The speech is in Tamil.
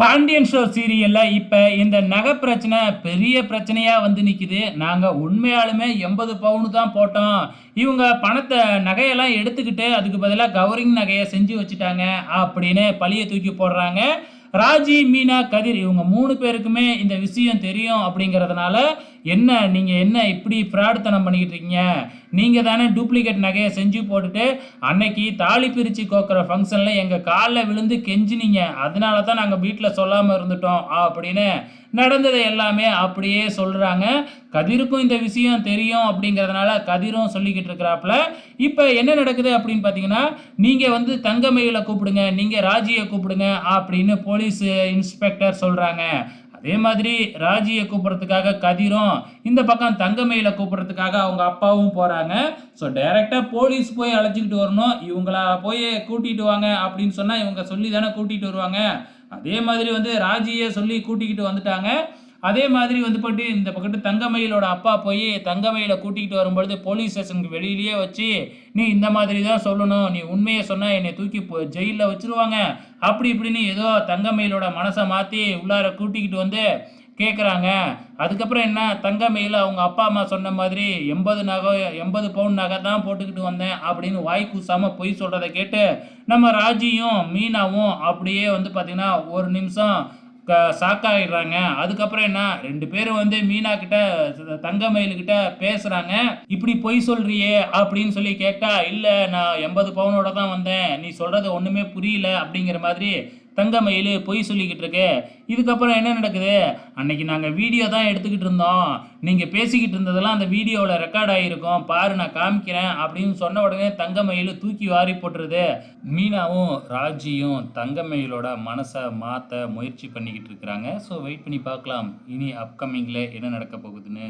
பாண்டியன் ஷோ சீரியல்ல இப்ப இந்த நகை பிரச்சனை பெரிய பிரச்சனையா வந்து நிக்குது. நாங்க உண்மையாலுமே எண்பது பவுன் தான் போட்டோம். இவங்க பணத்தை நகையெல்லாம் எடுத்துக்கிட்டு அதுக்கு பதிலாக கவரிங் நகையை செஞ்சு வச்சுட்டாங்க அப்படின்னு பழியை தூக்கி போடுறாங்க. ராஜி மீனா கதிர் இவங்க மூணு பேருக்குமே இந்த விஷயம் தெரியும் அப்படிங்கிறதுனால என்ன நீங்கள் என்ன இப்படி பிராடுத்தனம் பண்ணிக்கிட்டு இருக்கீங்க? நீங்கள் தானே டூப்ளிகேட் நகையை செஞ்சு போட்டுட்டு அன்னைக்கு தாலி பிரித்து கோக்குற ஃபங்க்ஷனில் எங்கள் காலில் விழுந்து கெஞ்சினீங்க. அதனால தான் நாங்கள் வீட்டில் சொல்லாமல் இருந்துட்டோம். அப்படின்னு நடந்ததை எல்லாமே அப்படியே சொல்கிறாங்க கதிருக்கும் இந்த விஷயம் தெரியும் அப்படிங்கிறதுனால கதிரும் சொல்லிக்கிட்டு இருக்கிறாப்புல. இப்போ என்ன நடக்குது அப்படின்னு பார்த்தீங்கன்னா நீங்கள் வந்து தங்கமயில கூப்பிடுங்க நீங்கள் ராஜியை கூப்பிடுங்க அப்படின்னு போலீஸ் இன்ஸ்பெக்டர் சொல்கிறாங்க அதே மாதிரி ராஜியை கூப்பிட்றதுக்காக கதிரும் இந்த பக்கம் தங்கமையில கூப்பிட்றதுக்காக அவங்க அப்பாவும் போகிறாங்க ஸோ டைரெக்டாக போலீஸ் போய் அழைச்சிக்கிட்டு வரணும். இவங்கள போய் கூட்டிகிட்டு வாங்க அப்படின்னு சொன்னால் இவங்க சொல்லி தானே கூட்டிகிட்டு வருவாங்க. அதே மாதிரி வந்து ராஜியை சொல்லி கூட்டிக்கிட்டு வந்துட்டாங்க. அதே மாதிரி வந்து போட்டு இந்த பக்கத்து தங்கமயிலோட அப்பா போய் தங்கமயில கூட்டிகிட்டு வரும்பொழுது போலீஸ் ஸ்டேஷனுக்கு வெளியிலேயே வச்சு நீ இந்த மாதிரி தான் சொல்லணும். நீ உண்மையை சொன்னால் என்னை தூக்கி போ ஜெயிலில் வச்சுருவாங்க. அப்படி இப்படின்னு ஏதோ தங்கமயிலோட மனசை மாற்றி உள்ளார கூட்டிக்கிட்டு வந்து கேட்குறாங்க அதுக்கப்புறம் என்ன? தங்கமையில் அவங்க அப்பா அம்மா சொன்ன மாதிரி எண்பது நகை எண்பது பவுன் நகை தான் போட்டுக்கிட்டு வந்தேன் அப்படின்னு வாய் கூசாமல் பொய் சொல்கிறத கேட்டு நம்ம ராஜியும் மீனாவும் அப்படியே வந்து பார்த்திங்கன்னா ஒரு நிமிஷம் க சாக்காயிடுறாங்க அதுக்கப்புறம் என்ன? ரெண்டு பேரும் வந்து மீனா கிட்ட தங்கமயில் கிட்ட பேசுறாங்க. இப்படி பொய் சொல்றியே அப்படின்னு சொல்லி கேட்டா இல்ல நான் எண்பது பவுனோட தான் வந்தேன். நீ சொல்றது ஒண்ணுமே புரியல. அப்படிங்கிற மாதிரி தங்கமயில் பொய் சொல்லிக்கிட்டு இருக்கு. இதுக்கப்புறம் என்ன நடக்குது? அன்னைக்கு நாங்கள் வீடியோ தான் எடுத்துக்கிட்டு இருந்தோம். நீங்கள் பேசிக்கிட்டு இருந்ததெல்லாம் அந்த வீடியோவில் ரெக்கார்ட் ஆகிருக்கும் பாரு நான் காமிக்கிறேன் அப்படின்னு சொன்ன உடனே தங்கமயில் தூக்கி வாரி போட்டுருது. மீனாவும் ராஜியும் தங்கமயிலோட மனசை மாற்ற முயற்சி பண்ணிக்கிட்டு இருக்கிறாங்க. ஸோ வெயிட் பண்ணி பார்க்கலாம். இனி அப்கமிங்கில் என்ன நடக்க போகுதுன்னு.